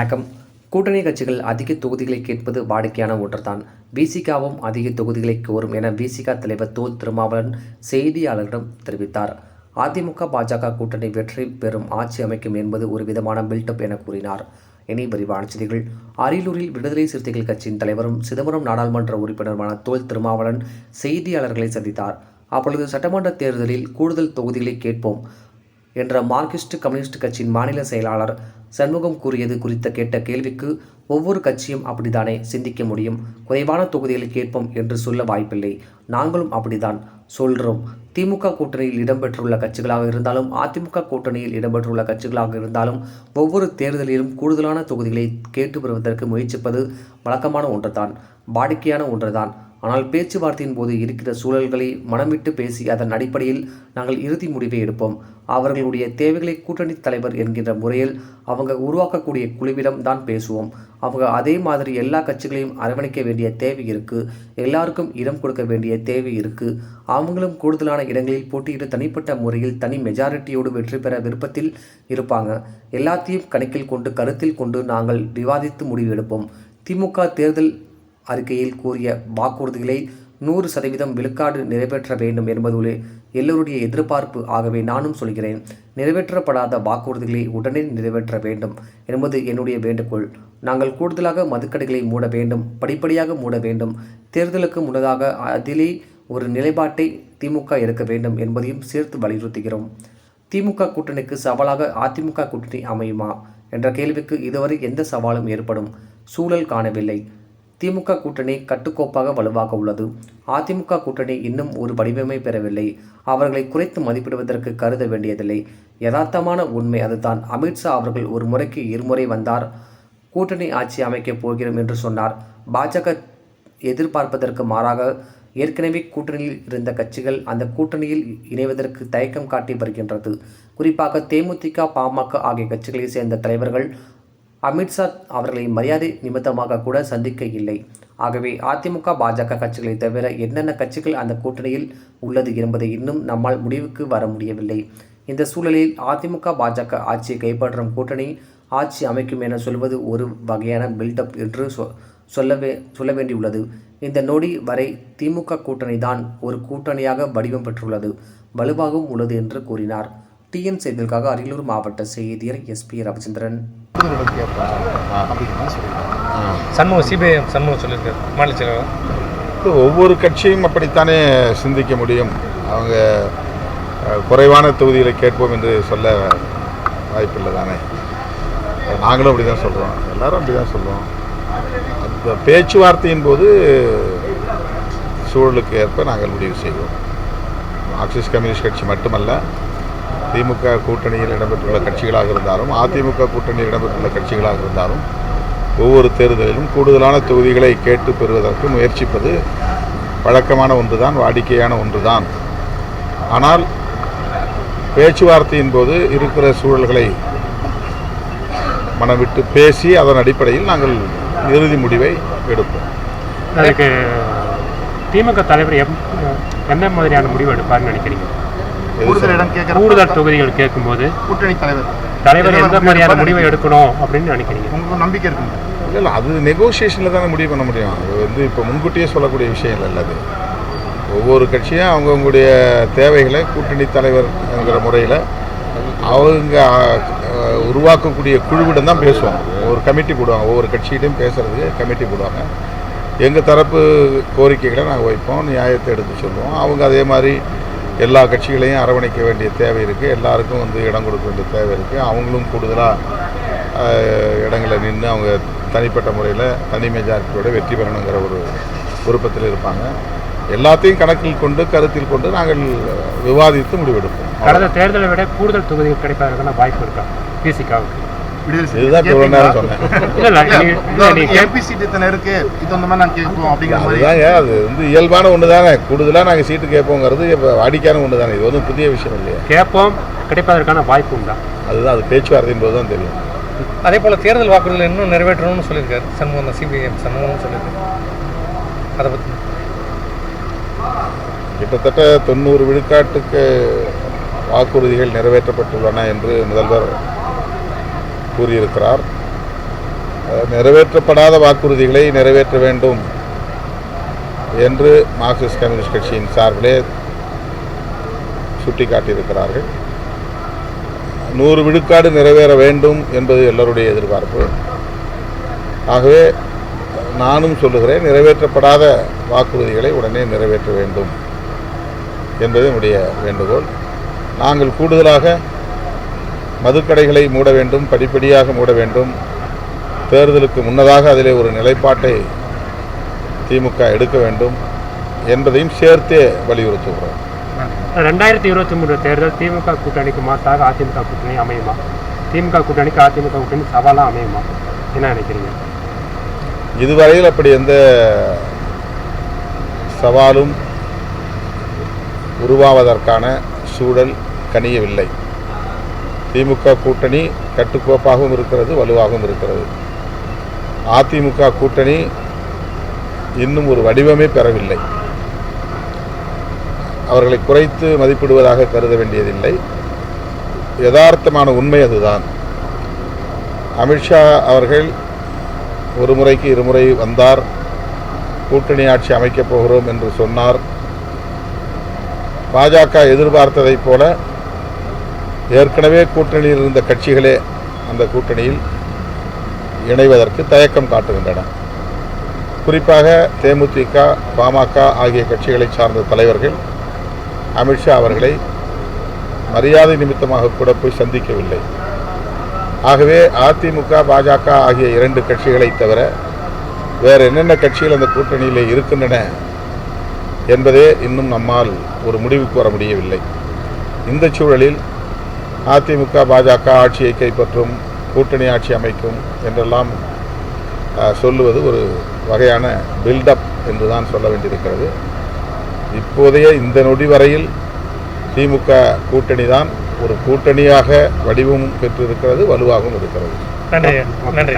வணக்கம். கூட்டணி கட்சிகள் அதிக தொகுதிகளை கேட்பது வாடிக்கையான ஒன்றுதான். விசிகாவும் அதிக தொகுதிகளை கோரும் என விசிகா தலைவர் தோல் திருமாவளவன் செய்தியாளர்களிடம் தெரிவித்தார். அதிமுக பாஜக கூட்டணி வெற்றி பெறும் ஆட்சி அமைக்கும் என்பது ஒரு விதமான பில்டப் என கூறினார். இனி விரிவான செய்திகள். அரியலூரில் விடுதலை சிறுத்தைகள் கட்சியின் தலைவரும் சிதம்பரம் நாடாளுமன்ற உறுப்பினருமான தோல் திருமாவளவன் செய்தியாளர்களை சந்தித்தார். அப்பொழுது சட்டமன்ற தேர்தலில் கூடுதல் தொகுதிகளை கேட்போம் என்ற மார்க்சிஸ்ட் கம்யூனிஸ்ட் கட்சியின் மாநில செயலாளர் சண்முகம் கூறியது குறித்த கேட்ட கேள்விக்கு ஒவ்வொரு கட்சியும் அப்படித்தானே சிந்திக்க முடியும். குறைவான தொகுதிகளை கேட்போம் என்று சொல்ல வாய்ப்பில்லை. நாங்களும் அப்படித்தான் சொல்கிறோம் திமுக கூட்டணியில் இடம்பெற்றுள்ள கட்சிகளாக இருந்தாலும் அதிமுக கூட்டணியில் இடம்பெற்றுள்ள கட்சிகளாக இருந்தாலும் ஒவ்வொரு தேர்தலிலும் கூடுதலான தொகுதிகளை கேட்டு பெறுவதற்கு முயற்சிப்பது வழக்கமான ஒன்றுதான். வாடிக்கையான ஒன்றுதான். ஆனால் பேச்சுவார்த்தையின் போது இருக்கிற சூழல்களை மனமிட்டு பேசி அதன் அடிப்படையில் நாங்கள் இறுதி முடிவை எடுப்போம். அவர்களுடைய தேவைகளை கூட்டணி தலைவர் என்கின்ற முறையில் அவங்க உருவாக்கக்கூடிய குழுவிடம் தான் பேசுவோம். அவங்க அதே மாதிரி எல்லா கட்சிகளையும் அரவணைக்க வேண்டிய தேவை இருக்குது எல்லாருக்கும் இடம் கொடுக்க வேண்டிய தேவை இருக்குது அவங்களும் கூடுதலான இடங்களில் போட்டியிட்டு தனிப்பட்ட முறையில் தனி மெஜாரிட்டியோடு வெற்றி பெற விருப்பத்தில் இருப்பாங்க. எல்லாத்தையும் கணக்கில் கொண்டு கருத்தில் கொண்டு நாங்கள் விவாதித்து முடிவு எடுப்போம். திமுக தேர்தல் அறிக்கையில் கூறிய வாக்குறுதிகளை நூறு சதவீதம் விழுக்காடு நிறைவேற்ற வேண்டும் என்பது எல்லோருடைய எதிர்பார்ப்பு ஆகவே நானும் சொல்கிறேன். நிறைவேற்றப்படாத வாக்குறுதிகளை உடனே நிறைவேற்ற வேண்டும் என்பது என்னுடைய வேண்டுகோள். நாங்கள் கூடுதலாக மதுக்கடைகளை மூட வேண்டும் படிப்படியாக மூட வேண்டும். தேர்தலுக்கு முன்னதாக அதிலே ஒரு நிலைப்பாட்டை திமுக எடுக்க வேண்டும் என்பதையும் சேர்த்து வலியுறுத்துகிறோம். திமுக கூட்டணிக்கு சவாலாக அதிமுக கூட்டணி அமையுமா? என்ற கேள்விக்கு இதுவரை எந்த சவாலும் ஏற்படும் சூழல் காணவில்லை. திமுக கூட்டணி கட்டுக்கோப்பாக வலுவாக உள்ளது. அதிமுக கூட்டணி இன்னும் ஒரு வடிவமை பெறவில்லை. அவர்களை குறைத்து மதிப்பிடுவதற்கு கருத வேண்டியதில்லை. யதார்த்தமான உண்மை அதுதான். அமித்ஷா அவர்கள் ஒரு முறைக்கு இருமுறை வந்தார். கூட்டணி ஆட்சி அமைக்கப் போகிறோம் என்று சொன்னார். பாஜக எதிர்பார்ப்பதற்கு மாறாக ஏற்கனவே கூட்டணியில் இருந்த கட்சிகள் அந்த கூட்டணியில் இணைவதற்கு தயக்கம் காட்டி வருகின்றது. குறிப்பாக தேமுதிக பாமக ஆகிய கட்சிகளை சேர்ந்த தலைவர்கள் அமித்ஷா அவர்களை மரியாதை நிமித்தமாக கூட சந்திக்க இல்லை ஆகவே அதிமுக பாஜக கட்சிகளை தவிர என்னென்ன கட்சிகள் அந்த கூட்டணியில் உள்ளது என்பதை இன்னும் நம்மால் முடிவுக்கு வர முடியவில்லை. இந்த சூழலில் அதிமுக பாஜக ஆட்சியை கைப்பற்றும் கூட்டணி ஆட்சி அமைக்கும் என சொல்வது ஒரு வகையான பில்டப் என்று சொ சொல்லவே சொல்ல வேண்டியுள்ளது. இந்த நொடி வரை திமுக கூட்டணி தான் ஒரு கூட்டணியாக வடிவம் பெற்றுள்ளது வலுவாகவும் உள்ளது என்று கூறினார். டிஎன் செய்திகளுக்காக அரியலூர் மாவட்ட செய்தியர் எஸ்பி ரவிச்சந்திரன். கூடுதலிடம் கேட்பாங்க அப்படிங்கிற மாதிரி சொல்லியிருக்காங்க சண்முகம் சிபிஐஎம் சண்முகம் சொல்லியிருக்காரு. மாநில செயலாளர் ஒவ்வொரு கட்சியும் அப்படித்தானே சிந்திக்க முடியும்? அவங்க குறைவான தொகுதிகளை கேட்போம் என்று சொல்ல வாய்ப்பில்லை தானே? நாங்களும் அப்படி தான் சொல்கிறோம் எல்லாரும் அப்படி தான் சொல்லுவோம் அந்த பேச்சுவார்த்தையின் போது சூழலுக்கு ஏற்ப நாங்கள் முடிவு செய்வோம். மார்க்சிஸ்ட் கம்யூனிஸ்ட் கட்சி மட்டுமல்ல திமுக கூட்டணியில் இடம்பெற்றுள்ள கட்சிகளாக இருந்தாலும் அதிமுக கூட்டணியில் இடம்பெற்றுள்ள கட்சிகளாக இருந்தாலும் ஒவ்வொரு தேர்தலிலும் கூடுதலான தொகுதிகளை கேட்டு பெறுவதற்கு முயற்சிப்பது வழக்கமான ஒன்றுதான் வாடிக்கையான ஒன்றுதான். ஆனால் பேச்சுவார்த்தையின் போது இருக்கிற சூழல்களை மனவிட்டு பேசி அதன் அடிப்படையில் நாங்கள் இறுதி முடிவை எடுப்போம். அதுக்கு திமுக தலைவர் எம் என்ன மாதிரியான முடிவு எடுப்பார்னு நினைக்கிறீங்க? கூடுதல் இடம் சரி? கேட்கிற கூடுதல் தொகுதிகள் கேட்கும்போது கூட்டணி தலைவர். தலைவர் எந்த மாதிரியான மாதிரி முடிவை எடுக்கணும் அப்படின்னு நினைக்கிறீங்க? உங்களுக்கு நம்பிக்கை இருக்குங்க இல்லை இல்லை அது நெகோசியேஷனில் தானே முடிவு பண்ண முடியும். அது வந்து இப்போ முன்கூட்டியே சொல்லக்கூடிய விஷயம் இல்லை அது. ஒவ்வொரு கட்சியும் அவங்கவுங்களுடைய தேவைகளை கூட்டணி தலைவர் என்கிற முறையில் அவங்க உருவாக்கக்கூடிய குழுவிடம் தான் பேசுவாங்க. ஒவ்வொரு கமிட்டி போடுவாங்க. ஒவ்வொரு கட்சியிட்டையும் பேசுகிறதுக்கு கமிட்டி போடுவாங்க. எங்கள் தரப்பு கோரிக்கைகளை நாங்கள் வைப்போம் நியாயத்தை எடுத்து சொல்லுவோம். அவங்க அதே மாதிரி எல்லா கட்சிகளையும் அரவணைக்க வேண்டிய தேவை இருக்குது எல்லாருக்கும் வந்து இடம் கொடுக்க வேண்டிய தேவை இருக்குது அவங்களும் கூடுதலாக இடங்களை நின்று அவங்க தனிப்பட்ட முறையில் தனி மெஜாரிட்டியோட வெற்றி பெறணுங்கிற ஒரு விருப்பத்தில் இருப்பாங்க. எல்லாத்தையும் கணக்கில் கொண்டு கருத்தில் கொண்டு நாங்கள் விவாதித்து முடிவெடுப்போம். கடந்த தேர்தலை விட கூடுதல் தொகுதிகள் கிடைப்பதற்கான வாய்ப்பு இருக்கா? பிசிகாவுக்கு விடுதலை. இதுதான்? சொன்னேன். எம்பி சீட் இத்தனை இருக்கு? இது அந்த மாதிரி நாங்க கேட்போம் அப்படிங்கிற மாதிரி. அதுதாங்க அது வந்து இயல்பான ஒன்று தானே கூடுதலாக நாங்கள் சீட்டு கேட்போங்கிறது இப்போ வாடிக்கையான ஒன்று தானே இது ஒன்றும் புதிய விஷயம் இல்லையா? கேட்போம் கிடைப்பதற்கான வாய்ப்பு உண்டா? அதுதான் அது பேச்சுவார்த்தையின் போது தான் தெரியும். அதே போல் தேர்தல் வாக்குறுதிகள் இன்னும் நிறைவேற்றணும்னு சொல்லியிருக்காரு. சண்முகம் சிபிஎம் சண்முகம் சொல்லியிருக்காரு அதை பற்றி கிட்டத்தட்ட தொண்ணூறு விழுக்காட்டுக்கு வாக்குறுதிகள் நிறைவேற்றப்பட்டுள்ளன என்று முதல்வர் கூறியிருக்கிறார். நிறைவேற்றப்படாத வாக்குறுதிகளை நிறைவேற்ற வேண்டும் என்று மார்க்சிஸ்ட் கம்யூனிஸ்ட் கட்சியின் சார்பிலே சுட்டிக்காட்டியிருக்கிறார்கள். நூறு விழுக்காடு நிறைவேற வேண்டும் என்பது எல்லோருடைய எதிர்பார்ப்பு. ஆகவே நானும் சொல்லுகிறேன் நிறைவேற்றப்படாத வாக்குறுதிகளை உடனே நிறைவேற்ற வேண்டும் என்பது என்னுடைய வேண்டுகோள். நாங்கள் கூடுதலாக மதுக்கடைகளை மூட வேண்டும் படிப்படியாக மூட வேண்டும். தேர்தலுக்கு முன்னதாக அதிலே ஒரு நிலைப்பாட்டை திமுக எடுக்க வேண்டும் என்பதையும் சேர்த்தே வலியுறுத்துகிறோம். ரெண்டாயிரத்தி இருபத்தி மூணு தேர்தல் திமுக கூட்டணிக்கு மாற்றாக அதிமுக கூட்டணி அமையுமா? திமுக கூட்டணிக்கு அதிமுக கூட்டணி சவாலாக அமையுமா? என்ன நினைக்கிறீங்க? இதுவரையில் அப்படி எந்த சவாலும் உருவாவதற்கான சூழல் கனியவில்லை. திமுக கூட்டணி கட்டுக்கோப்பாகவும் இருக்கிறது வலுவாகவும் இருக்கிறது. அதிமுக கூட்டணி இன்னும் ஒரு வடிவமே பெறவில்லை. அவர்களை குறைத்து மதிப்பிடுவதாக கருத வேண்டியதில்லை. யதார்த்தமான உண்மை அதுதான். அமித்ஷா அவர்கள் ஒரு முறைக்கு இருமுறை வந்தார். கூட்டணி ஆட்சி அமைக்கப் போகிறோம் என்று சொன்னார். பாஜக எதிர்பார்த்ததைப் போல ஏற்கனவே கூட்டணியில் இருந்த கட்சிகளே அந்த கூட்டணியில் இணைவதற்கு தயக்கம் காட்டுகின்றன. குறிப்பாக தேமுதிக பாமக ஆகிய கட்சிகளை சார்ந்த தலைவர்கள் அமித்ஷா அவர்களை மரியாதை நிமித்தமாக கூட போய் சந்திக்கவில்லை. ஆகவே அதிமுக பாஜக ஆகிய இரண்டு கட்சிகளை தவிர வேறு என்னென்ன கட்சிகள் அந்த கூட்டணியில் இருக்கின்றன என்பதே இன்னும் நம்மால் ஒரு முடிவுக்கு வர முடியவில்லை. இந்த சூழலில் அதிமுக பாஜக ஆட்சியை கைப்பற்றும் கூட்டணி ஆட்சி அமைக்கும் என்றெல்லாம் சொல்லுவது ஒரு வகையான பில்டப் என்று தான் சொல்ல வேண்டியிருக்கிறது. இப்போதைய இந்த நொடி வரையில் திமுக கூட்டணி தான் ஒரு கூட்டணியாக வடிவமும் பெற்றிருக்கிறது வலுவாகவும் இருக்கிறது. நன்றி நன்றி